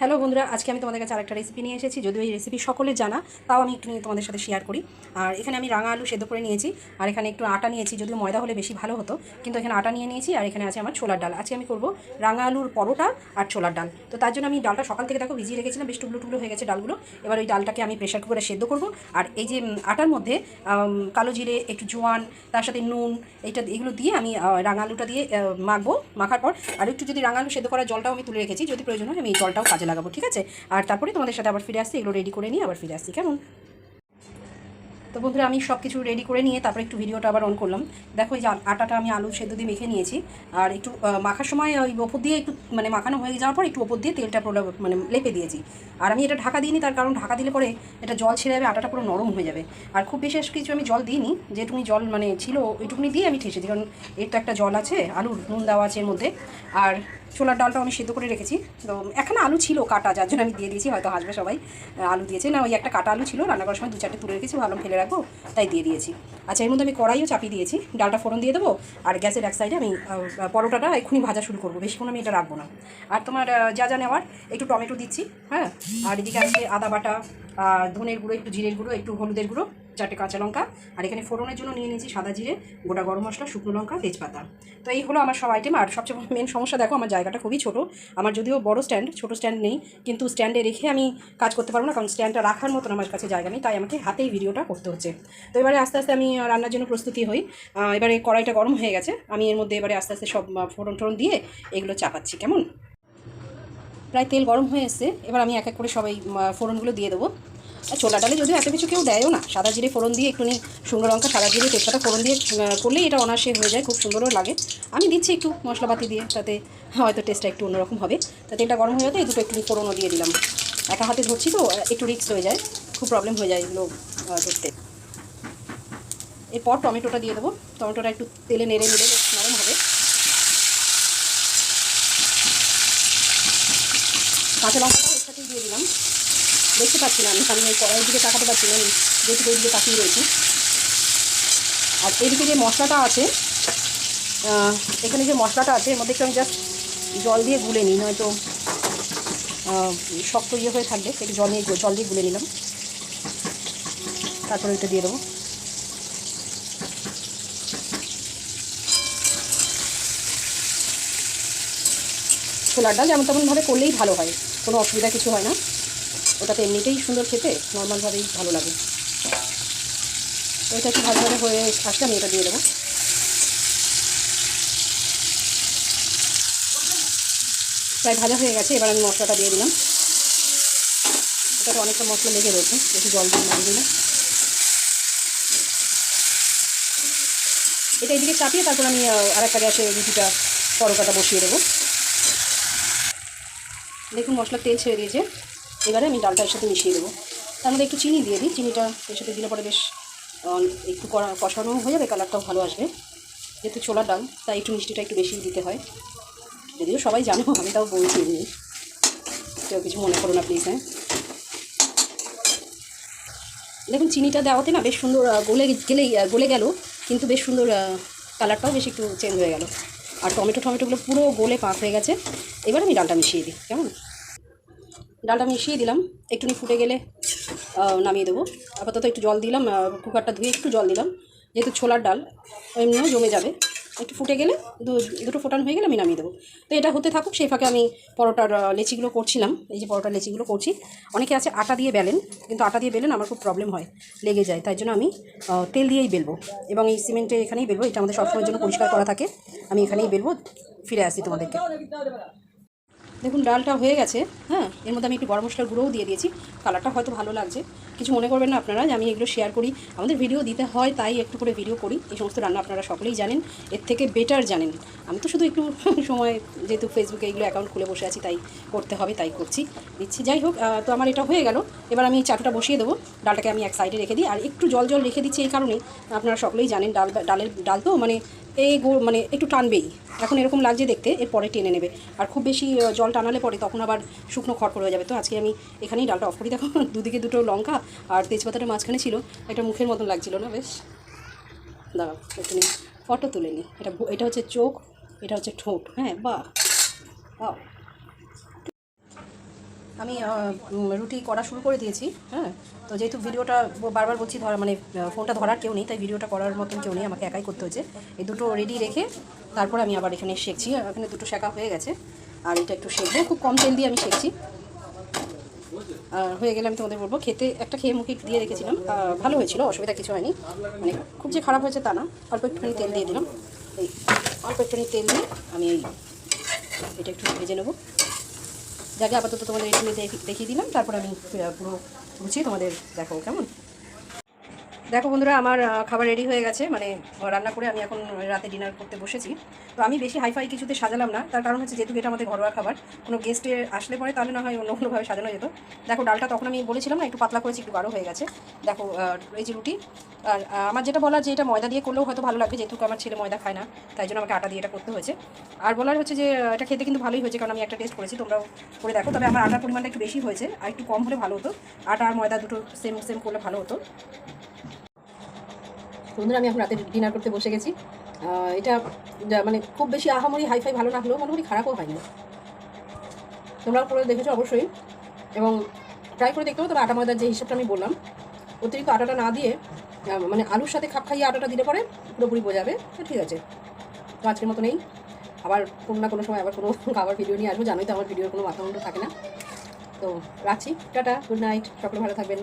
Hello বন্ধুরা, আজকে আমি তোমাদের কাছে আরেকটা রেসিপি নিয়ে এসেছি। যদিও এই রেসিপি সকলে জানা, তাও আমি একটু নিয়ে তোমাদের সাথে শেয়ার করি। আর এখানে আমি রাঙা আলু সেদ্ধ করে নিয়েছি, আর এখানে একটু আটা নিয়েছি, যদিও ময়দা হলে বেশি ভালো হতো, কিন্তু এখানে আটা নিয়ে নিয়েছি, আর এখানে আছে আমার ছোলার ডাল। আজকে আমি করব রাঙা আলুর পরোটা আর ছোলার ডাল। তো তার জন্য আমি ডালটা সকাল থেকে দেখো ভিজিয়ে রেখেছিলাম, বেশ টুকরো টুকরো হয়ে গেছে ডালগুলো। এবার ওই ডালটাকে আমি প্রেশার কুকারে সেদ্ধ করব। আর এই যে আটার মধ্যে কালো জিরে, একটু জোয়ান, তার সাথে নুন, এইটা এগুলো দিয়ে আমি রাঙা আলুটা দিয়ে মাখবো, মাখার পর। আর একটু যদি রাঙা আলু সেদ্ধ করার জলটাও আমি তুলে রেখেছি, যদি প্রয়োজন হয় আমি এই জলটাও কাজে লাগাবো, ঠিক আছে? আর তারপরে তোমাদের সাথে আবার ফিরে আসছি, এগুলো রেডি করে নিয়ে আবার ফিরে আসছি, কেমন? তো বন্ধুরা, আমি সব কিছু রেডি করে নিয়ে তারপরে একটু ভিডিওটা আবার অন করলাম। দেখো, এই যে আটাটা আমি আলু সেদ্ধ দিয়ে মেখে নিয়েছি। আর একটু মাখার সময় ওই ওপর দিয়ে একটু মানে মাখানো হয়ে যাওয়ার পর একটু ওপর দিয়ে তেলটা পুরো মানে লেপে দিয়েছি। আর আমি এটা ঢাকা দিইনি, তার কারণ ঢাকা দিলে পরে এটা জল ছেড়ে যাবে, আটাটা পুরো নরম হয়ে যাবে। আর খুব বিশেষ কিছু আমি জল দিইনি যেটুকুনি জল মানে ছিল, ওইটুকুনি দিয়ে আমি ঠেসেছি, কারণ এর তো একটা জল আছে, আলুর নুন দেওয়া আছে এর মধ্যে। আর ছোলার ডালটা আমি সেদ্ধ করে রেখেছি। তো এখানে আলু ছিল কাটা, যার জন্য আমি দিয়ে দিয়েছি, হয়তো হাসবে সবাই। আলু দিয়েছে। না, ওই একটা কাটা আলু ছিল, রান্না করার সময় দু চারটে তুলে রেখেছি ভাবলাম ফেলে রাখব, তাই দিয়ে দিয়েছি। আচ্ছা এর মধ্যে আমি কড়াইও চাপিয়ে দিয়েছি। ডালটা ফোড়ন দিয়ে দেবো, আর গ্যাসের এক সাইডে আমি পরোটাটা এক্ষুনি ভাজা শুরু করব। বেশিক্ষণ আমি এটা রাখব না। আর তোমার যা যা নেওয়ার, একটু টমেটো দিচ্ছি হ্যাঁ? আর এদিকে আছে আদা বাটা, আর ধনের গুঁড়ো, একটু জিরের গুঁড়ো, একটু হলুদের গুঁড়ো চারটে কাঁচা লঙ্কা, আর এখানে ফোড়নের জন্য নিয়ে নিয়েছি সাদা জিরে, গোটা গরম মশলা, শুকনো লঙ্কা, তেজপাতা। তো এই হলো আমার সব আইটেম আর সবচেয়ে মেন সমস্যা দেখো, আমার জায়গাটা খুবই ছোট। আমার যদিও বড় স্ট্যান্ড ছোট স্ট্যান্ড নেই, কিন্তু স্ট্যান্ডে রেখে আমি কাজ করতে পারব না, কারণ স্ট্যান্ডটা রাখার মতন আমার কাছে জায়গা নেই, তাই আমাকে হাতেই ভিডিওটা করতে হচ্ছে। তো এবারে আস্তে আস্তে আমি রান্নার জন্য প্রস্তুতি হই। এবারে কড়াইটা গরম হয়ে গেছে, আমি এর মধ্যে এবারে আস্তে আস্তে সব ফোড়ন টোড়ন দিয়ে এগুলো চাপাচ্ছি, কেমন? প্রায় তেল গরম হয়ে এসছে, এবার আমি এক এক করে সবাই ফোড়নগুলো দিয়ে দেবো। ছোলা ডালে যদিও এত কিছু কেউ দেয়ও না, সাদা জিরে ফোড়ন দিয়ে একটুনি শুকনো লঙ্কা, সাদা জিরে তেজপাতা ফোড়ন দিয়ে করলেই এটা অনায়াসে হয়ে যায়, খুব সুন্দরও লাগে। আমি দিচ্ছি একটু মশলাপাতি দিয়ে, তাতে হয়তো টেস্টটা একটু অন্যরকম হবে। তা তেলটা গরম হয়ে যেতে এই দুটো একটু ফোড়নও দিয়ে দিলাম। একা হাতে ধরছি তো একটু রিক্স হয়ে যায়, খুব প্রবলেম হয়ে যায় এগুলো ধরতে। এরপর টমেটোটা দিয়ে দেবো, টমেটোটা একটু তেলে নেড়ে বেশ নরম হবে। কাঁচা লঙ্কাটাও এর সাথেই দিয়ে দিলাম। দেখতে পাচ্ছি না, আমি সামনে কড়াইয়ের দিকে তাকাতে পারছি না, আমি যেটুকু ওই দিকে তাকিয়ে রয়েছি। আর এদিকে যে মশলাটা আছে এখানে যে মশলাটা আছে, এর মধ্যে একটু আমি জাস্ট জল দিয়ে গুলে নিই, নয়তো শক্ত ইয়ে হয়ে থাকবে একটু জল নিয়ে জল দিয়ে গুলে নিলাম। তারপরে ওইটা দিয়ে দেবো। ছোলার ডাল যেমন তেমনভাবে করলেই ভালো হয়, কোনো অসুবিধা কিছু হয় না। ওটাতে এমনিতেই সুন্দর খেতে নর্মালভাবেই ভালো লাগে। এটা একটু ভালোভাবে হয়ে আসলে আমি এটা দিয়ে দেবো। প্রায় ভাজা হয়ে গেছে এবার আমি মশলাটা দিয়ে দিলাম। ওটাতে অনেকটা মশলা লেগে রয়েছে একটু জল দিয়ে নামিয়ে দিলাম এটা এদিকে চাপিয়ে তারপর আমি আহ, আরেকটা গ্যাসে রুটিটা পরোটাটা বসিয়ে দেবো। দেখুন মশলা তেল ছেড়ে দিয়েছে। এবারে আমি ডালটা এর সাথে মিশিয়ে দেবো। তার মধ্যে একটু চিনি দিয়ে দিই, চিনিটা এর সাথে দিলে পরে বেশ একটু কষানো হয়ে যাবে, কালারটাও ভালো আসবে। যেহেতু ছোলার ডাল, তাই একটু মিষ্টিটা একটু বেশি দিতে হয়। যদিও সবাই জানো, আমি তাও বলছি এমনি। কেউ কিছু মনে করো না প্লিজ হ্যাঁ। দেখুন, চিনিটা দেওয়াতে না বেশ সুন্দর গলে গেলেই গলে গেল, কিন্তু বেশ সুন্দর কালারটাও বেশ একটু চেঞ্জ হয়ে গেল। আর টমেটো, টমেটোগুলো পুরো গলে পাক হয়ে গেছে। এবার আমি ডালটা মিশিয়ে দিই, কেমন? ডালটা মিশিয়ে দিলাম। একটুখানি ফুটে গেলে নামিয়ে দেবো। আপাতত একটু জল দিলাম কুকারটা ধুয়ে একটু জল দিলাম। যেহেতু ছোলার ডাল, এমনিও জমে যাবে। একটু ফুটে গেলে দুটো ফোটান হয়ে গেলে আমি নামিয়ে দেবো। তো এটা হতে থাকুক, সেই ফাঁকে আমি পরোটার লেচিগুলো করছিলাম। এই যে পরোটার লেচিগুলো করছি। অনেকে আছে আটা দিয়ে বেলেন, কিন্তু আটা দিয়ে বেলেন আমার খুব প্রবলেম হয়, লেগে যায়। তাই জন্য আমি তেল দিয়েই বেলবো। এবং এই সিমেন্টে এখানেই বেলবো। এটা আমাদের সবসময়ের জন্য পরিষ্কার করা থাকে। আমি এখানেই বেলবো, ফিরে আসি তোমাদেরকে। দেখুন ডালটা হয়ে গেছে হ্যাঁ? এর মধ্যে আমি একটু গরম মশলার গুঁড়োও দিয়ে দিয়েছি। কালারটা হয়তো ভালো লাগছে। কিছু মনে করবেন না আপনারা যে আমি এগুলো শেয়ার করি। আমাদের ভিডিও দিতে হয়, তাই একটু করে ভিডিও করি। এই সমস্ত রান্না আপনারা সকলেই জানেন। এর থেকে বেটার জানেন। আমি তো শুধু একটু সময় যেহেতু ফেসবুকে এগুলো অ্যাকাউন্ট খুলে বসে আছি, তাই করতে হবে, তাই করছি। দিচ্ছি। যাই হোক তো আমার এটা হয়ে গেল। এবার আমি চাটুটা বসিয়ে দেবো। ডালটাকে আমি এক সাইডে রেখে দিই। আর একটু জল জল রেখে দিচ্ছি এই কারণেই আপনারা সকলেই জানেন ডাল, ডালের ডাল তো মানে এই গো- মানে একটু টানবেই। এখন এরকম লাগছে দেখতে এরপরে টেনে নেবে। আর খুব বেশি জল টানালে পরে তখন আবার শুকনো খড়খড় হয়ে যাবে। তো আজকে আমি এখানেই ডালটা অফ করি দেখো, দুদিকে দুটো লঙ্কা আর তেজপাতাটা মাঝখানে ছিল। একটা মুখের মতন লাগছিল না, বেশ। দাঁড়াও, একটু ফটো তুলে নিই। এটা এটা হচ্ছে চোখ, এটা হচ্ছে ঠোঁট হ্যাঁ বা আমি রুটি করা শুরু করে দিয়েছি হ্যাঁ। তো যেহেতু ভিডিওটা বারবার বলছি, ধরা মানে ফোনটা ধরার কেউ নেই, তাই ভিডিওটা করার মতন কেউ নেই, আমাকে একাই করতে হচ্ছে এই দুটো রেডি রেখে তারপর আমি আবার এখানে শেখছি এখানে দুটো শেখা হয়ে গেছে, আর এটা একটু শেখবো। খুব কম তেল দিয়ে আমি শেখছি। আর হয়ে গেলে আমি তোমাদের বলব, খেতে একটা খেয়ে মুখে দিয়ে রেখেছিলাম। ভালো হয়েছিল, অসুবিধা কিছু হয়নি। মানে খুব যে খারাপ হয়েছে তা না। অল্প একটুখানি তেল দিয়ে দিলাম। এই অল্প একটুখানি তেল দিয়ে আমি এই এটা একটু ভেজে নেব। যাকে আপাতত তোমাদের এখানে দেখিয়ে দিলাম, তারপর আমি পুরো গুছিয়ে তোমাদের দেখাবো, কেমন? দেখো বন্ধুরা, আমার খাবার রেডি হয়ে গেছে। মানে রান্না করে আমি এখন রাতে ডিনার করতে বসেছি। তো আমি বেশি হাইফাই কিছুতে সাজালাম না। তার কারণ হচ্ছে, যেহেতু এটা আমাদের ঘরোয়া খাবার, কোনো গেস্টে আসলে পরে তাহলে না হয় অন্য কোনোভাবে সাজানো যেত। দেখো, ডালটা তখন আমি বলেছিলাম না, একটু পাতলা করেছি, একটু গাঢ় হয়ে গেছে। দেখো এই যে রুটি, আর আমার যেটা বলার যে এটা ময়দা দিয়ে করলেও হয়তো ভালো লাগবে, যেহেতু আমার ছেলে ময়দা খায় না, তাই জন্য আমাকে আটা দিয়ে এটা করতে হয়েছে। আর বলার হচ্ছে যে এটা খেতে কিন্তু ভালোই হয়েছে, কারণ আমি একটা টেস্ট করেছি, তোমরাও করে দেখো। তবে আমার আটার পরিমাণটা একটু বেশি হয়েছে, আর একটু কম হলে ভালো হতো। আটা আর ময়দা দুটো সেম সেম করলে ভালো হতো। বন্ধুরা, আমি এখন রাতে ডিনার করতে বসে গেছি। এটা মানে খুব বেশি আহামরি হাইফাই ভালো না হলেও মোটামুটি খারাপও হয়নি। তোমরাও করে দেখেছ অবশ্যই। এবং ট্রাই করে দেখতে হবে তবে আটা ময়দার যে হিসাবটা আমি বললাম, অতিরিক্ত আটাটা না দিয়ে মানে আলুর সাথে খাপ খাইয়ে আটাটা দিলে পরে পুরোপুরি বোঝাবে। তো ঠিক আছে। তো আজকের মতো নেই। আবার কোনো না কোনো সময় আবার কোনো খাবার ভিডিও নিয়ে আসব। জানোই তো আমার ভিডিওর কোনো মাথা থাকে না। তো রাখছি। টাটা। গুড নাইট সকলে ভালো থাকবেন।